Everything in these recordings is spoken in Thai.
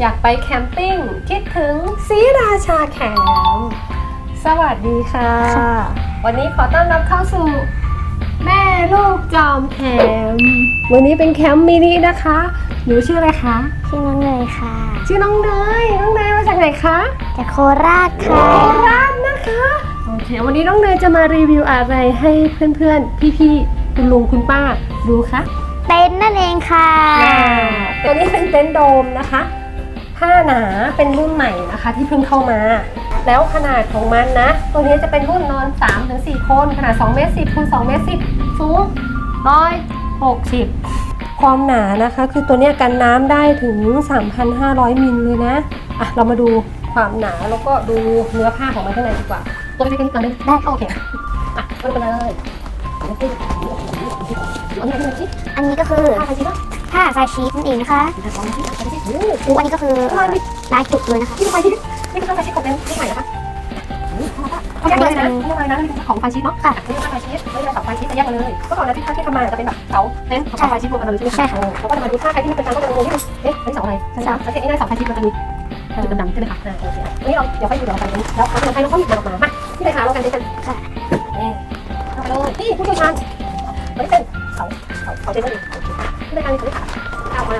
อยากไปแคมปิ้ง คิดถึงสีราชาแคมป์สวัสดีค่ะ วันนี้ขอต้อนรับเข้าสู่ แม่ลูกจอมแคมป์วันนี้เป็นแคมป์มินินะคะ หนูชื่ออะไรคะ ชื่อน้องเนยค่ะ ชื่อน้องเนยน้องเนยมาจากไหนคะจากโคราชโคค่ะราชนะคะโอเควันนี้น้องเนยจะมารีวิวอะไรให้เพื่อนๆ พี่ๆ คุณลุงคุณป้าดูคะ เต็นท์นั่นเองค่ะ ตัวนี้เป็นเต็นท์โดมนะคะ ผ้าหนาเป็นรุ่นใหม่นะคะที่เพิ่งเข้ามา แล้วขนาดของมันนะ ตัวนี้จะเป็นรุ่นนอน 3-4 คน ขนาด2เมตร10คูณ2เมตร10สูง160 ความหนานะคะ คือตัวเนี้ยกันน้ำได้ถึง 3,500 มิลเลยนะ อะ เรามาดูความหนาแล้วก็ดูเนื้อผ้าของมันข้างในดีกว่าตัวเล็กๆนิดนึงได้โอเค อะเริ่มกันเลยเอาไปเอาไปเอาไป อันนี้ก็คือผ้าไปสิเนาะผ้าไฟชีสนั่นเองนะคะผ้าไปสิเอาไปสิโอ้อูอันนี้ก็คือลายจุกเลยนะคะที่ไฟชิดนี่คือไฟชิดของเป็นที่ใหม่นะคะเขาแยกเลยนะนี่อะไรนะของไฟชิดเนาะค่ะนี่คือไฟชิดไม่ใช่เสาไฟชิดจะแยกมาเลยเมื่อก่อนนะที่ท่าที่ทำมาจะเป็นแบบเสาเต็นท์ของไฟชิดรวมกันเลยใช่ไหมคะแล้วก็จะมาดูท่าใครที่ไม่เป็นการก็จะงงที่เอ๊ะเป็นเสาอะไรเสาสังเกตง่ายๆเสาไฟชิดมันจะมีจุดดำๆใช่ไหมคะอ่าโอเควันนี้เราเดี๋ยวให้ดูเดี๋ยวเราไปนี้แล้วเราจะให้น้องเขาหยิบมันออกมามาที่ไหนคะเรากันด้วยกันค่ะนี่เข้าไปเลยนี่ผู้เชี่ยวชาญ ไม่เป็นเสาเสาเสาเต็นนั่นเองที่ไหนคะนี่ค่ะเอามา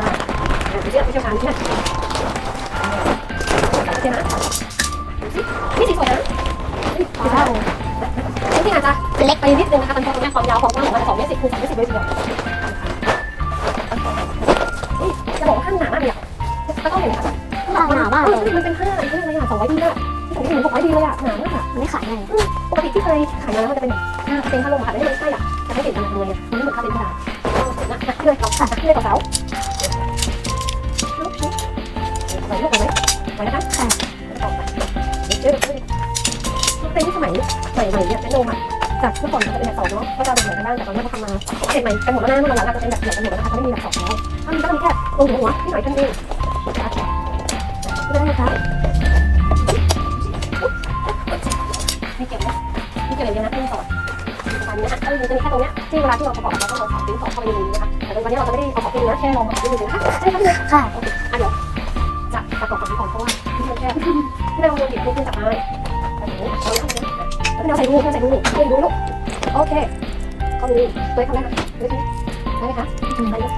เดี๋ยวเรียกผู้เชี่ยวชาญที่นั่นโอเคนะนี่สีสวยนะนี่สีฟ้านี่อาจจะเล็กไปนิดนึงนะคะตอนนี้ความยาวความกว้างของมันสองเมตรสิบคูณสองเมตรสิบเลยทีเดียวนี่จะบอกว่าผ้างหนามากเลยอะก็ต้องเห็นค่ะหนามากเลยมันเป็นผ้าอะไรอะไรอะสองร้อยดีเลยที่ผมเห็นหกร้อยดีเลยอะหนามากอะไม่ขายไงปกติที่เคยขายมาแล้วมันจะเป็นผ้าเป็นผ้าลมค่ะแต่นี่ไม่ใช่อะ ไม่เห็นอะไรเลยอะมันเหมือนผ้าเป็นกระดาษนะนะที่เลยเขาค่ะที่เลยกับเขาไหวลูกไหวไหมไหวนะคะค่ะต่อไปเดี๋ยวเจอเป็นที่สมัยใหม่ๆเนี่ยเป็นโลมาจากเมื่อก่อนจะเป็นแบบสองเนาะก็จะเป็นเหมือนกันบ้างแต่ตอนนี้เขาทำมาเสร็จใหม่กันหมดแล้วนะเมื่อหลังๆจะเป็นแบบเดี่ยวกันหมดแล้วนะคะเขาไม่มีแบบสองแล้วถ้ามีก็มีแค่ลงหัวที่หน่อยท่นเองนะคะได้ไหมคะไม่เกี่ยวนะไม่เกี่ยวอย่างนี้นะที่อนประมาณ นี้นะก็คือจะมีแค่ตรงเนี้ยที่เวลาที่เราประกอบเราต้องเอาสองชิ้นสองเข้าไปในนี้นะคะแต่วันนี้เราจะไม่ได้เอาของที่นี้นะแค่ลองมาดูนะคะใช่ครับเลยค่ะโอเคอะเดี๋ยวจะประกอบกับนี้ก่อนเพราะว่าที่มันแคบที่เราโยนเก็บลูกขึ้นจากไม้แบบนี้เราต้องเนี้แล้วเราใส่ลูกใส่ลูกเล่นดูลูกโอเคก็มีตัวทำได้ไหมได้ไหมได้ไหมคะได้ยก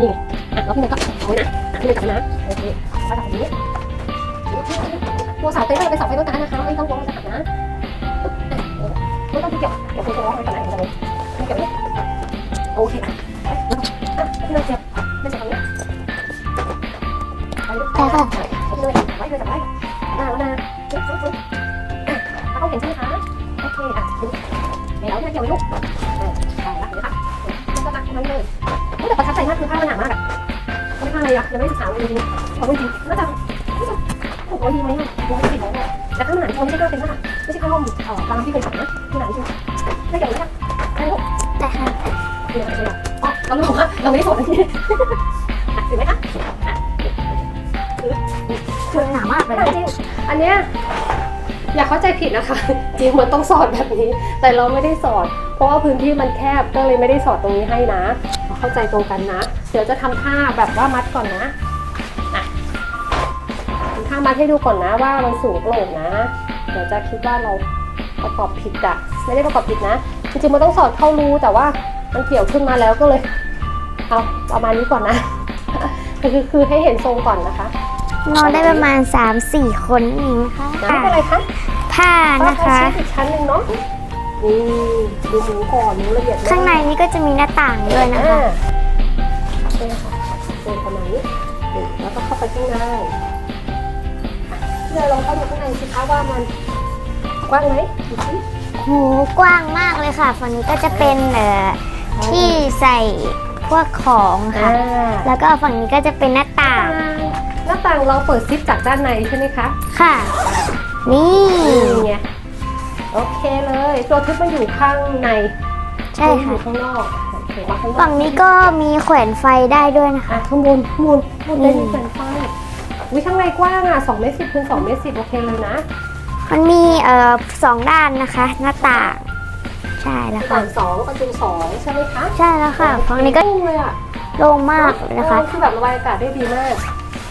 นี่อะแล้วพี่เนยก็เอาไว้นะอะพี่เนยจับนะโอเคมาจับแบบนี้ตัวเสาเต้นเราเป็นเสาไฟต้นตาลนะคะไม่ต้องกลัวมันจะหักนะ ไม่ต้องเกี่ยวเกี่ยวโค้งๆไปก่อนนะเดี๋ยวจะไม่เกี่ยวเลยโอเคอะอะพี่เจ็บไม่เจ็บตรงนี้ค่ะค่ะเลยไว้เลยจับไว้หน้าหน้าจุ๊บจุ๊บจุ๊บอะเขาเห็นใช่ไหมคะโอเคอะดูเดี๋ยวเนี่ยเกี่ยวลูกเออได้ละเดี๋ยวค่ะมันก็ตักมันเลยแต่ประทับใจมากคือผ้ามันหนามากอะไม่ผ้าเลยอะยังไม่ศึกษาเลยจริงๆขอจริงน่าจะน่าจะหกร้ยดีไหมอะร้อยสิบร้อย แต่ถ้ามันหนาที่เขาไม่ใช่ผ้าเป็นผ้าไม่ใช่ผ้าห่มเอ่อบางที่เคยใส่นะที่หนาจริงไม่เกี่ยวเลยค่ะได้ลูกแต่ค่ะเดี๋ยวอะไรอ๋อเราลืมบอกว่าเราไม่ได้สอนนะที่ถึงไหมคะคือหนามากเลยจริงอันเนี้ยอย่าเข้าใจผิดนะคะจริงมันต้องสอดแบบนี้ แต่เราไม่ได้สอด เพราะว่าพื้นที่มันแคบก็เลยไม่ได้สอดตรงนี้ให้นะ เข้าใจตรงกันนะ เดี๋ยวจะทำท่าแบบว่ามัดก่อนนะ มัดให้ดูก่อนนะว่ามันสูงโปร่งนะ เดี๋ยวจะคิดว่าเราประกอบผิดอะไม่ได้ประกอบผิดนะ จริงๆมันต้องสอดเข้ารูแต่ว่ามันเกี่ยวขึ้นมาแล้วก็เลย เอาประมาณนี้ก่อนนะคือคือให้เห็นทรงก่อนนะคะ นอนได้ประมาณ 3-4 คนเองนะคะไม่เป็นไรคะผ้าก็นะคะเอาชีสอีกชั้นหนึ่งเนาะนี่ดูหมูก่อนหมูละเอียดมกข้างในนี้ก็จะมีหน้าต่างด้วยนะคะอ่าใช่ค่ะเป็นประมาณนี้นี่แล้วก็เข้าไปข้างในอะพี่ เลยลองเข้าดูข้างในสิคะว่ามันกว้างไหมดูสิโหกว้างมากเลยค่ะฝั่งนี้ก็จะเป็นเอ่อที่ใส่พวกของอ่าค่ะแล้วก็ฝั่งนี้ก็จะเป็นหน้าต่างหน้าต่างเราเปิดซิปจากด้านในใช่ไหมคะค่ะ นี่นี่ไงโอเคเลย ตัวทึบมันอยู่ข้างในใช่อค่ะยู่ข้างนอกโอเคมาข้างนอกฝั่งนี้ก็มีแขวนไฟได้ด้วยนะคะ อะข้างบนข้างบนข้างบนได้มีแผ่นไฟ วิข้างในกว้างอะ2เมตรสิบคูณ2เมตรสิบโอเคเลยนะมันมีเอ่อสองด้านนะคะ หน้าต่าง ใช่แล้วที่ค่ะด่านสองประตูสองใช่ไหมคะใช่แล้วค่ะฝั่งนี้ก็โล่งเลยอะโล่งมากเลยนะคะ เออคือแบบระบายอากาศได้ดีมาก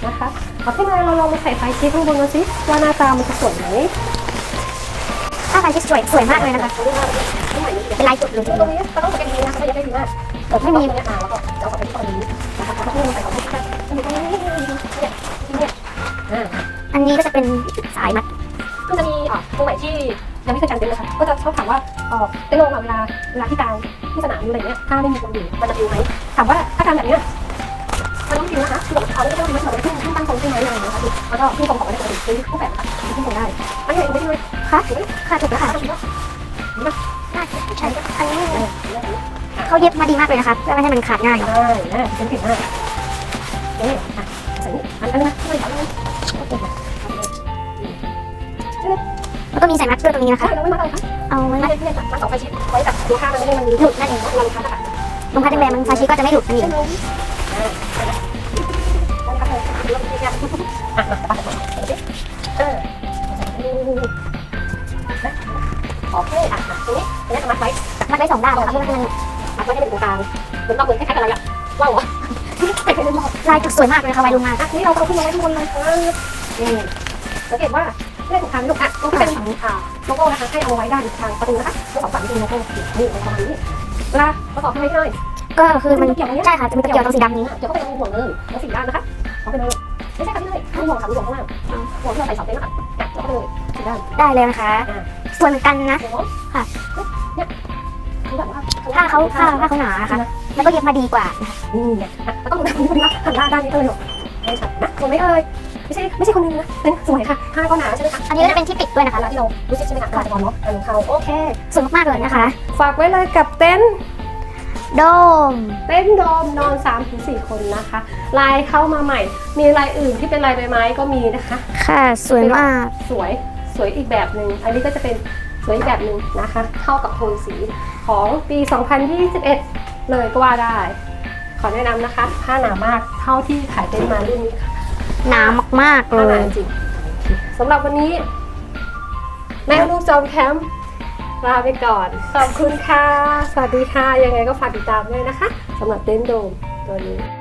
นะคะเอาพี่นายเราลองมาใส่ไฟชี้ข้างบนกันสิว่าหน้าตามันจะสวยไหมถ้าไฟที่สวยสวยมากเลยนะคะ เป็นลายจุดเลยตรงนี้เราต้องสังเกตดีๆนะเขาจะได้ดีมากเปิดไม่มีเนี่ยอ่าแล้วก็จะเอาออกไปที่ตรงนี้นะคะแล้วก็พุ่งใส่ของที่มันอยู่ตรงนี้เนี่ยเนี่ย อ่าอันนี้ก็จะเป็นสายมัดก็จะมีอะตรงไหนที่ยังไม่เคยกางเต็นท์นะคะก็จะชอบถามว่าเออเต็นท์โลงอะเวลาเวลาที่กางที่สนามหรืออะไรเงี้ยถ้าไม่มีคนอยู่มันจะฟิวไหมถามว่าถ้ากางแบบเนี้ยมันต้องฟิวนะคะคือแบบเอาไม่ต้องฟิวไม่ต้องฟิวขึ้นตั้งตรงใช่ไหมอะไรอย่างเงี้ยค่ะแล้วก็ขึ้นตรงของอะไรปกติคือรูปแบบค่ะขึ้นตรงได้อันนี้เองไม่ด้วยค่ะค่ะถูกแล้วค่ะใช่อันนี้เขาเย็บมาดีมากเลยนะคะเพื่อไม่ให้มันขาดง่ายใช่นะเป็นเก่งมากนี่อะใส่นี่อันนั้นนะไม่ใส่เลย แล้วก็มีสายมัดเพื่อตรงนี้นะคะ เราไม่มาเลยค่ะเอาไว้ไม่มัดได้ไม่ได้มาต่อไฟชิดไว้กับตัวข้างมันไม่ได้มันหลุดนั่นเองเราคัดนะคะลงพัดแรงๆมันซาชิก็จะไม่หลุดนั่นเองโอเคอะตรงนี้ตรงนี้มัดไว้มัดไว้สองด้านนะคะเพื่อให้มันมัดไว้ให้เป็นตรงกลางเหมือนนอกเหมือนคล้ายๆกับอะไรอะว้าวลายจุดสวยมากเลยค่ะไวลงมาอะนี่เราเอาขึ้นมาไว้ข้างบนเลย นี่สังเกตว่าไม่ได้ถูกทางลูกอะตรงที่เป็นอ่าโลโก้นะคะให้เอาไว้ด้านทางประตูนะคะแล้วสองฝั่งเป็นโลโก้นี่ประมาณนี้เวลาประกอบให้ง่ายก็คือมันใช่ค่ะจะมีตะเกียบตรงสีดำนี้เดี๋ยวก็ไปลงห่วงเลยแล้วสีด้านนะคะเอาไปเลยไม่ใช่ค่ะพี่เลยให้ห่วงค่ะห่วงข้างล่างห่วงที่เราใส่เสาเต็นท์นะคะเอาไปเลยสีด้านได้เลยนะคะ ส่วนกันนะค่ะนี่ยคือแบบว่าถ้าเขาถ้าถ้าเขาหนานะคะแล้วก็เย็บมาดีกว่านี่ไงอะแล้วก็ดูด้านนี้นะหันหน้าด้านนี้เลยหรอไม่ใช่นะสวยไหมเอ่ย ไม่ใช่ไม่ใช่คนนึงนะเป็นสวยค่ะผ้าก็หนาใช่ไหมคะอันนี้ก็จะเป็นที่ปิดด้วยนะคะแล้วที่เรารู้สึกใช่ไหมคะขาดบอลเนาะเออเขาโอเคสวยมากๆเลยนะคะ ฝากไว้เลยกับเต็นท์โดม เต็นท์โดมนอน3ถึง4คนนะคะ ลายเข้ามาใหม่ มีลายอื่นที่เป็นลายใบไม้ก็มีนะคะ ค่ะสวยมาก สวยสวยอีกแบบหนึ่งอันนี้ก็จะเป็นสวยอีกแบบหนึ่งนะคะ เข้ากับโทนสีของปี 2021 เลยก็ว่าได้ ขอแนะนำนะคะ ผ้าหนามากเท่าที่ขายเต็นท์มารุ่นนี้ค่ะ หนามากๆเลหนาย จริงสำหรับวันนี้ แม่ลูกจอมแคมป์ลาไปก่อน ขอบคุณค่ะ สวัสดีค่ะ ยังไงก็ฝากติดตามด้วยนะคะสำหรับเต็นท์โดมตัวนี้